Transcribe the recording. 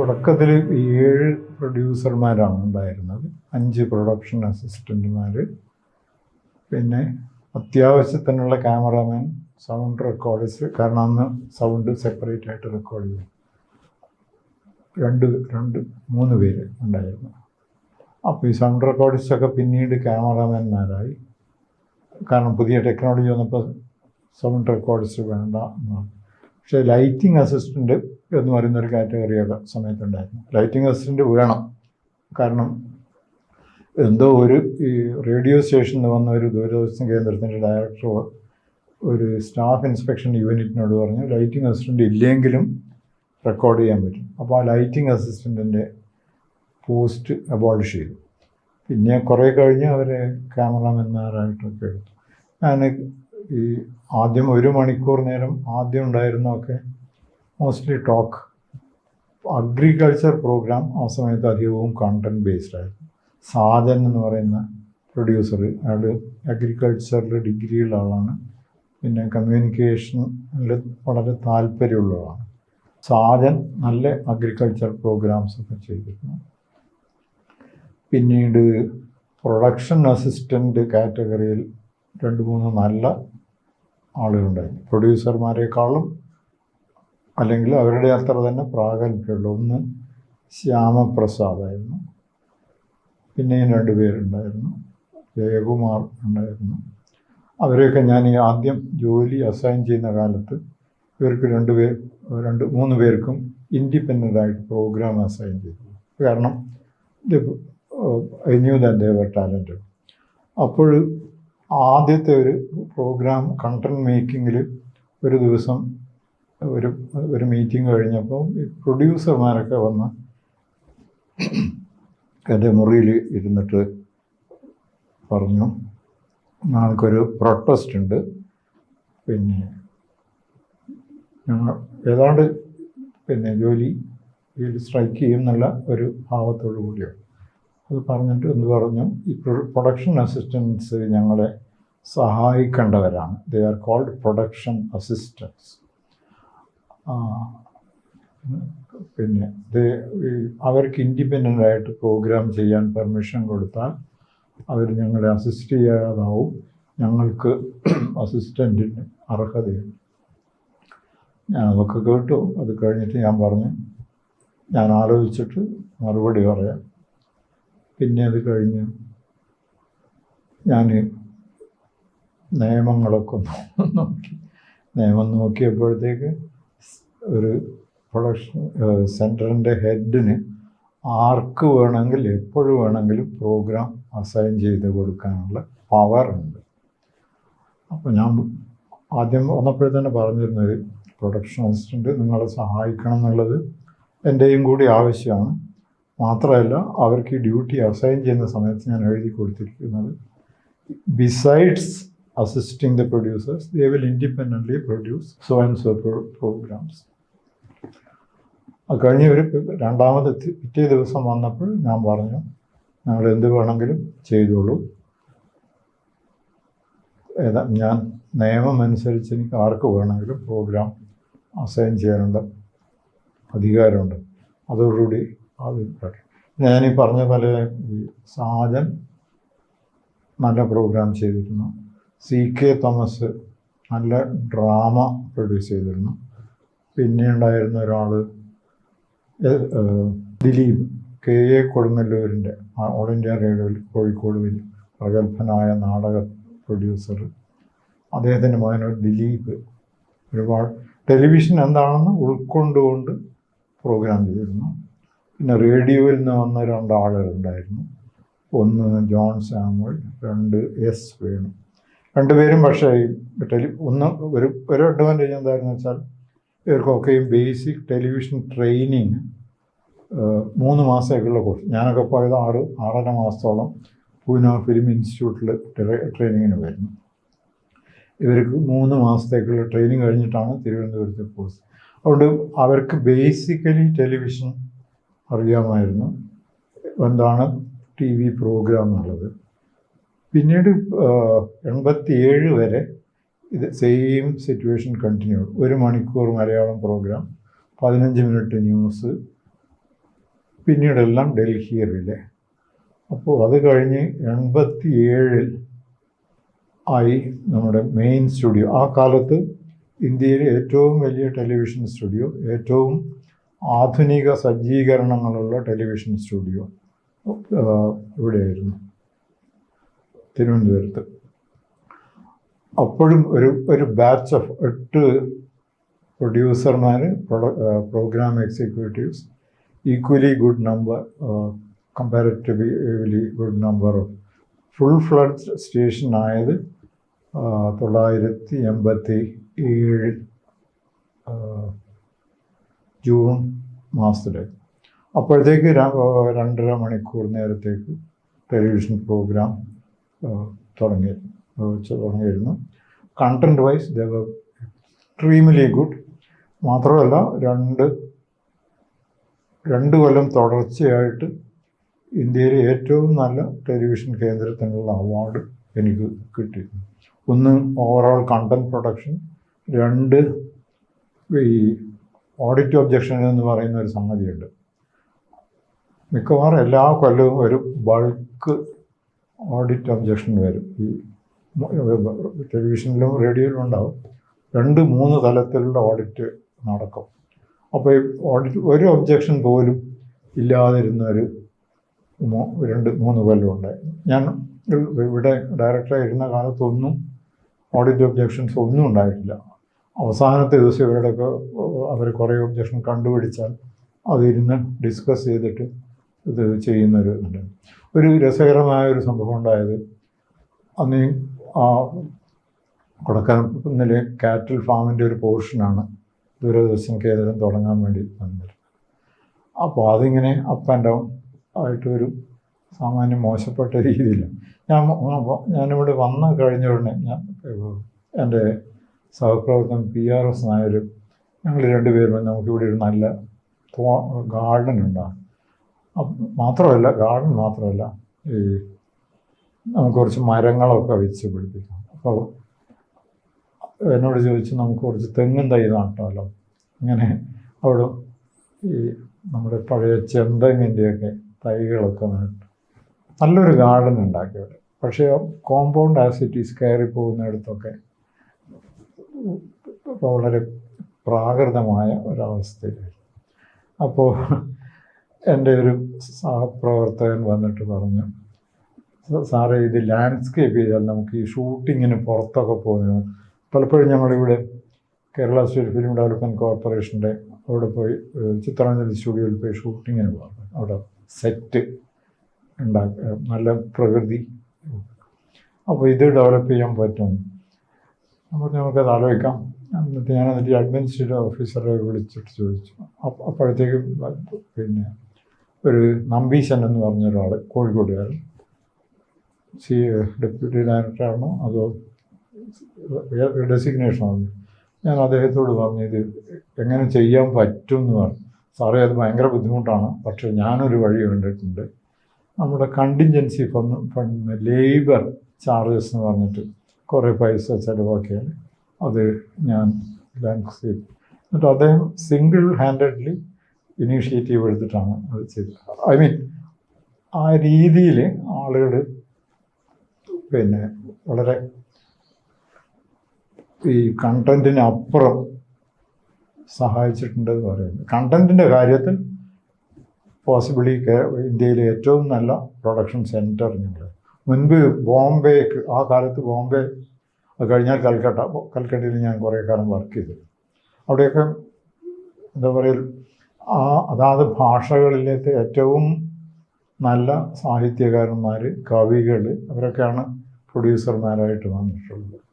തുടക്കത്തിൽ ഏഴ് പ്രൊഡ്യൂസർമാരാണ് ഉണ്ടായിരുന്നത്. അഞ്ച് പ്രൊഡക്ഷൻ അസിസ്റ്റന്റുമാർ പിന്നെ അത്യാവശ്യത്തിനുള്ള ക്യാമറാമാൻ സൗണ്ട് റെക്കോർഡേഴ്സ് കാരണം അന്ന് സൗണ്ട് സെപ്പറേറ്റ് ആയിട്ട് റെക്കോർഡ് ചെയ്യും രണ്ട് രണ്ട് മൂന്ന് പേര് ഉണ്ടായിരുന്നു. അപ്പോൾ ഈ സൗണ്ട് റെക്കോർഡിസ്റ്റൊക്കെ പിന്നീട് ക്യാമറാമാൻമാരായി. കാരണം പുതിയ ടെക്നോളജി വന്നപ്പോൾ സൗണ്ട് റെക്കോർഡ്സ് വേണ്ട എന്നാണ് പക്ഷേ ലൈറ്റിംഗ് അസിസ്റ്റന്റ് എന്ന് പറയുന്ന ഒരു കാറ്റഗറിയൊക്കെ സമയത്തുണ്ടായിരുന്നു. ലൈറ്റിംഗ് അസിസ്റ്റന്റ് വേണം. കാരണം എന്തോ ഒരു ഈ റേഡിയോ സ്റ്റേഷനിൽ വന്ന ഒരു ദൂരദർശന കേന്ദ്രത്തിന്റെ ഡയറക്ടർ ഒരു സ്റ്റാഫ് ഇൻസ്പെക്ഷൻ യൂണിറ്റിനോട് പറഞ്ഞു ലൈറ്റിംഗ് അസിസ്റ്റന്റ് ഇല്ലെങ്കിലും റെക്കോർഡ് ചെയ്യാൻ പറ്റും. അപ്പോൾ ആ ലൈറ്റിംഗ് അസിസ്റ്റന്റിന്റെ പോസ്റ്റ് അബോളിഷ് ചെയ്തു. പിന്നെ കുറേ കഴിഞ്ഞ് അവരെ ക്യാമറാമാൻമാരായിട്ടൊക്കെ എടുത്തു. ഞാൻ ഈ ആദ്യം ഒരു മണിക്കൂർ നേരം ആദ്യം ഉണ്ടായിരുന്നതൊക്കെ മോസ്റ്റ്ലി ടോക്ക് അഗ്രികൾച്ചർ പ്രോഗ്രാം ആ സമയത്ത് അധികവും കണ്ടന്റ് ബേസ്ഡ് ആയിരുന്നു. സാധൻ എന്ന് പറയുന്ന പ്രൊഡ്യൂസർ അയാൾ അഗ്രികൾച്ചറിൽ ഡിഗ്രിയുള്ള ആളാണ്. പിന്നെ കമ്മ്യൂണിക്കേഷനിൽ വളരെ താല്പര്യമുള്ളതാണ് സാധൻ നല്ല അഗ്രികൾച്ചർ പ്രോഗ്രാംസ് ഒക്കെ ചെയ്തിരുന്നു. പിന്നീട് പ്രൊഡക്ഷൻ അസിസ്റ്റന്റ് കാറ്റഗറിയിൽ രണ്ട് മൂന്ന് നല്ല ആളുകളുണ്ടായിരുന്നു. പ്രൊഡ്യൂസർമാരെക്കാളും അല്ലെങ്കിൽ അവരുടെ അത്ര തന്നെ പ്രാഗൽഭ്യമുള്ള ഒന്ന് ശ്യാമപ്രസാദായിരുന്നു. പിന്നെയും രണ്ട് പേരുണ്ടായിരുന്നു. ജയകുമാർ ഉണ്ടായിരുന്നു. അവരെയൊക്കെ ഞാൻ ഈ ആദ്യം ജോലി അസൈൻ ചെയ്യുന്ന കാലത്ത് ഇവർക്ക് രണ്ട് പേർ രണ്ട് മൂന്ന് പേർക്കും ഇൻഡിപെൻഡന്റ് ആയിട്ട് പ്രോഗ്രാം അസൈൻ ചെയ്തു. കാരണം I knew that they were talented അപ്പോൾ ആദ്യത്തെ ഒരു പ്രോഗ്രാം കണ്ടന്റ് മേക്കിങ്ങിൽ ഒരു ദിവസം ഒരു ഒരു മീറ്റിംഗ് കഴിഞ്ഞപ്പോൾ പ്രൊഡ്യൂസർമാരൊക്കെ വന്ന് എന്റെ മുറിയിൽ ഇരുന്നിട്ട് പറഞ്ഞു ഞങ്ങൾക്കൊരു പ്രൊട്ടസ്റ്റ് ഉണ്ട്. പിന്നെ ഞങ്ങൾ ഏതാണ്ട് പിന്നെ ജോലി സ്ട്രൈക്ക് ചെയ്യും എന്നുള്ള ഒരു ഭാവത്തോടു കൂടിയോ അത് പറഞ്ഞിട്ട് എന്ന് പറഞ്ഞു? ഈ പ്രൊഡക്ഷൻ അസിസ്റ്റൻസ് ഞങ്ങളെ സഹായിക്കേണ്ടവരാണ്. They are called production assistants പിന്നെ ഇത് അവർക്ക് ഇൻഡിപെൻഡന്റ് ആയിട്ട് പ്രോഗ്രാം ചെയ്യാൻ പെർമിഷൻ കൊടുത്താൽ അവർ ഞങ്ങളെ അസിസ്റ്റ് ചെയ്യാതാവും. ഞങ്ങൾക്ക് അസിസ്റ്റന്റിന് അർഹതയുണ്ട്. ഞാൻ അതൊക്കെ കേട്ടു. അത് കഴിഞ്ഞിട്ട് ഞാൻ പറഞ്ഞു. ഞാൻ ആലോചിച്ചിട്ട് മറുപടി പറയാം. പിന്നെ അത് കഴിഞ്ഞ് ഞാൻ നിയമങ്ങളൊക്കെ നോക്കി. നിയമം നോക്കിയപ്പോഴത്തേക്ക് ഒരു പ്രൊഡക്ഷൻ സെന്ററിന്റെ ഹെഡിന് ആർക്ക് വേണമെങ്കിൽ എപ്പോഴും വേണമെങ്കിലും പ്രോഗ്രാം അസൈൻ ചെയ്ത് കൊടുക്കാനുള്ള പവർ ഉണ്ട്. അപ്പോൾ ഞാൻ ആദ്യം വന്നപ്പോഴേ തന്നെ പറഞ്ഞിരുന്നത് പ്രൊഡക്ഷൻ അസിസ്റ്റന്റ് നിങ്ങളെ സഹായിക്കണം എന്നുള്ളത് എന്റെയും കൂടി ആവശ്യമാണ്. മാത്രമല്ല അവർക്ക് ഈ ഡ്യൂട്ടി അസൈൻ ചെയ്യുന്ന സമയത്ത് ഞാൻ എഴുതി കൊടുത്തിരിക്കുന്നത് besides assisting the producers they will independently produce so and so programmes കഴിഞ്ഞ് ഒരു രണ്ടാമത് പിറ്റേ ദിവസം വന്നപ്പോൾ ഞാൻ പറഞ്ഞു ഞങ്ങൾ എന്ത് വേണമെങ്കിലും ചെയ്തോളൂ. ഏതാ ഞാൻ നിയമം അനുസരിച്ച് എനിക്ക് ആർക്ക് വേണമെങ്കിലും പ്രോഗ്രാം അസൈൻ ചെയ്യാനുണ്ട് അധികാരമുണ്ട്. അതോടുകൂടി അത് ഞാനീ ഞാൻ ഈ പറഞ്ഞ പോലെ ഈ സാജൻ നല്ല പ്രോഗ്രാം ചെയ്തിരുന്നു. സി കെ തോമസ് നല്ല ഡ്രാമ പ്രൊഡ്യൂസ് ചെയ്തിരുന്നു. പിന്നെ ഉണ്ടായിരുന്ന ഒരാൾ ദിലീപ് കെ. എ. കൊടുങ്ങല്ലൂരിന്റെ ഓൾ ഇന്ത്യ റേഡിയോയിൽ കോഴിക്കോട് വലിയ പ്രഗത്ഭനായ നാടക പ്രൊഡ്യൂസർ അദ്ദേഹത്തിന്റെ മകനൊരു ദിലീപ്. ഒരുപാട് ടെലിവിഷൻ എന്താണെന്ന് ഉൾക്കൊണ്ടുകൊണ്ട് പ്രോഗ്രാം ചെയ്തിരുന്നു. പിന്നെ റേഡിയോയിൽ നിന്ന് വന്ന രണ്ടാളുകളുണ്ടായിരുന്നു ഒന്ന് ജോൺ സാമുവൽ രണ്ട് എസ് വേണു. രണ്ടുപേരും പക്ഷേ ടെലി ഒന്ന് ഒരു ഒരു അഡ്വാന്റേജ് എന്തായിരുന്നു വെച്ചാൽ ഇവർക്കൊക്കെയും ബേസിക് ടെലിവിഷൻ ട്രെയിനിങ് മൂന്ന് മാസത്തേക്കുള്ള കോഴ്സ് ഞാനൊക്കെ പോയത് ആറ് ആറര മാസത്തോളം പൂന ഫിലിം ഇൻസ്റ്റിറ്റ്യൂട്ടിൽ ട്രെയിനിങ്ങിന് വരുന്നു ഇവർക്ക് മൂന്ന് മാസത്തേക്കുള്ള ട്രെയിനിങ് കഴിഞ്ഞിട്ടാണ് തിരുവനന്തപുരത്തെ കോഴ്സ് അതുകൊണ്ട് അവർക്ക് ബേസിക്കലി ടെലിവിഷൻ അറിയാമായിരുന്നു. എന്താണ് ടി വി പ്രോഗ്രാം എന്നുള്ളത്. പിന്നീട് എൺപത്തി ഏഴ് വരെ ഇത് സെയിം സിറ്റുവേഷൻ കണ്ടിന്യൂ ഒരു മണിക്കൂർ മലയാളം പ്രോഗ്രാം പതിനഞ്ച് മിനിറ്റ് ന്യൂസ് പിന്നീടെല്ലാം ഡൽഹി റിലേ അപ്പോൾ അത് കഴിഞ്ഞ് എൺപത്തി ഏഴിൽ ആയി നമ്മുടെ മെയിൻ സ്റ്റുഡിയോ ആ കാലത്ത് ഇന്ത്യയിലെ ഏറ്റവും വലിയ ടെലിവിഷൻ സ്റ്റുഡിയോ ഏറ്റവും ആധുനിക സജ്ജീകരണങ്ങളുള്ള ടെലിവിഷൻ സ്റ്റുഡിയോ ഇവിടെയായിരുന്നു. തിരുവനന്തപുരത്ത്. അപ്പോഴും ഒരു ഒരു ബാച്ച് ഓഫ് എട്ട് പ്രൊഡ്യൂസർമാർ programme executives equally good number comparatively good number of full fledged station ആയത് തൊള്ളായിരത്തി എൺപത്തി ഏഴ് ജൂൺ മാസത്തിൽ അപ്പോഴത്തേക്ക് രണ്ടര മണിക്കൂർ നേരത്തേക്ക് ടെലിവിഷൻ പ്രോഗ്രാം തുടങ്ങി. ആ, തുടങ്ങിയിരുന്നു content wise the extremely good മാത്രമല്ല രണ്ട് രണ്ട് കൊല്ലം തുടർച്ചയായിട്ട് ഇന്ത്യയിലെ ഏറ്റവും നല്ല ടെലിവിഷൻ കേന്ദ്രത്തിനുള്ള അവാർഡ് എനിക്ക് കിട്ടി ഒന്ന് ഓവറോൾ കണ്ടന്റ് പ്രൊഡക്ഷൻ രണ്ട് ഈ ഓഡിറ്റ് ഒബ്ജക്ഷൻ എന്ന് പറയുന്ന ഒരു സംഗതിയുണ്ട്. മിക്കവാറും എല്ലാ കൊല്ലവും ഒരു ബൾക്ക് ഓഡിറ്റ് ഒബ്ജക്ഷൻ വരും. ഈ ടെലിവിഷനിലും റേഡിയോയിലും ഉണ്ടാവും. രണ്ട് മൂന്ന് തലത്തിലുള്ള ഓഡിറ്റ് നടക്കും. അപ്പോൾ ഈ ഓഡിറ്റ് ഒരു ഒബ്ജെക്ഷൻ പോലും ഇല്ലാതിരുന്ന ഒരു രണ്ട് മൂന്ന് കൊല്ലം ഉണ്ടായിരുന്നു ഞാൻ ഇവിടെ ഡയറക്ടറായിരുന്ന കാലത്തൊന്നും ഓഡിറ്റ് ഒബ്ജെക്ഷൻസ് ഒന്നും ഉണ്ടായിട്ടില്ല. അവസാനത്തെ ദിവസം ഇവരുടെയൊക്കെ അവർ കുറേ ഒബ്ജെക്ഷൻ കണ്ടുപിടിച്ചാൽ അതിരുന്ന് ഡിസ്കസ് ചെയ്തിട്ട് ഇത് ചെയ്യുന്നൊരു ഒരു രസകരമായ ഒരു സംഭവം ഉണ്ടായത് അന്ന് കൊടക്കാനത്തിലെ കാറ്റിൽ ഫാമിന്റെ ഒരു പോർഷനാണ് ദിവസം കേന്ദ്രം തുടങ്ങാൻ വേണ്ടി വന്നത്. അപ്പോൾ അതിങ്ങനെ അപ്പ് ആൻഡ് ഡൗൺ ആയിട്ട് ഒരു സാമാന്യം മോശപ്പെട്ട രീതിയിൽ ഞാൻ ഞാനിവിടെ വന്ന് കഴിഞ്ഞ ഉടനെ ഞാൻ എന്റെ സഹപ്രവർത്തകൻ പി ആർ എസ് നായർ ഞങ്ങൾ രണ്ടുപേരും നമുക്കിവിടെ ഒരു നല്ല ഗാർഡൻ ഉണ്ടാകും മാത്രമല്ല ഗാർഡൻ മാത്രമല്ല ഈ നമുക്ക് കുറച്ച് മരങ്ങളൊക്കെ വെച്ച് പിടിപ്പിക്കാം. അപ്പോൾ എന്നോട് ചോദിച്ചു നമുക്ക് കുറച്ച് തെങ്ങും തൈ നട്ടാലോ? അങ്ങനെ അവിടെ ഈ നമ്മുടെ പഴയ ചെന്തെങ്ങിന്റെയൊക്കെ തൈകളൊക്കെ നട്ടു. നല്ലൊരു ഗാർഡൻ ഉണ്ടാക്കി അവിടെ. പക്ഷേ കോമ്പൗണ്ട് ആസിറ്റീസ് കയറി പോകുന്നിടത്തൊക്കെ വളരെ പ്രാകൃതമായ ഒരവസ്ഥയിലായിരുന്നു. അപ്പോൾ എന്റെ ഒരു സഹപ്രവർത്തകൻ വന്നിട്ട് പറഞ്ഞു "സ- സാറേ ഇത് ലാൻഡ്സ്കേപ്പ് ചെയ്താൽ നമുക്ക് ഈ ഷൂട്ടിങ്ങിന് പുറത്തൊക്കെ പോകുന്നത് പലപ്പോഴും ഞങ്ങളിവിടെ കേരള സ്റ്റേറ്റ് ഫിലിം ഡെവലപ്മെന്റ് കോർപ്പറേഷന്റെ അവിടെ പോയി ചിത്രാഞ്ജലി സ്റ്റുഡിയോയിൽ പോയി ഷൂട്ടിങ്ങിന് പോകാം അവിടെ സെറ്റ് ഉണ്ടാക്കുക നല്ല പ്രകൃതി. അപ്പോൾ ഇത് ഡെവലപ്പ് ചെയ്യാൻ പറ്റും. അപ്പോൾ നമുക്കത് ആലോചിക്കാം. എന്നിട്ട് ഞാൻ എന്നിട്ട് അഡ്മിനിസ്ട്രേറ്റീവ് ഓഫീസറെ വിളിച്ചിട്ട് ചോദിച്ചു. അപ്പ- അപ്പോഴത്തേക്കും പിന്നെ ഒരു നമ്പീശൻ എന്ന് പറഞ്ഞൊരാൾ കോഴിക്കോട്ടുകാരൻ സി ഡെപ്യൂട്ടി ഡയറക്ടറാണോ അതോ ഡെസിഗ്നേഷനാണോ ഞാൻ അദ്ദേഹത്തോട് പറഞ്ഞു ഇത് എങ്ങനെ ചെയ്യാൻ പറ്റും എന്ന് പറഞ്ഞു. സാറേ അത് ഭയങ്കര ബുദ്ധിമുട്ടാണ്. പക്ഷേ ഞാനൊരു വഴി കണ്ടിട്ടുണ്ട്. നമ്മുടെ contingency fund fund labour charges എന്ന് പറഞ്ഞിട്ട് കുറേ പൈസ ചിലവാക്കിയാൽ അത് ഞാൻ ലാൻഡ്സ്കേപ്പ് എന്നിട്ട് അദ്ദേഹം സിംഗിൾ ഹാൻഡഡ്ലി ഇനീഷ്യേറ്റീവ് എടുത്തിട്ടാണ് അത് ചെയ്തത്. ഐ മീൻ ആ രീതിയിൽ ആളുകൾ പിന്നെ വളരെ ഈ കണ്ടന്റിന് അപ്പുറം സഹായിച്ചിട്ടുണ്ടെന്ന് പറയുന്നത് കണ്ടന്റിന്റെ കാര്യത്തിൽ പോസിബിളി ഇന്ത്യയിലെ ഏറ്റവും നല്ല പ്രൊഡക്ഷൻ സെന്റർ ഞങ്ങൾ മുൻപ് ബോംബെക്ക് ആ കാലത്ത് ബോംബെ കഴിഞ്ഞാൽ കൽക്കട്ട കൽക്കട്ടയിൽ ഞാൻ കുറേ കാലം വർക്ക് ചെയ്തു അവിടെയൊക്കെ എന്താ പറയുക ആ അതാത് ഭാഷകളിലേക്ക് ഏറ്റവും നല്ല സാഹിത്യകാരന്മാർ കവികൾ അവരൊക്കെയാണ് പ്രൊഡ്യൂസർമാരായിട്ട് വന്നിട്ടുള്ളത്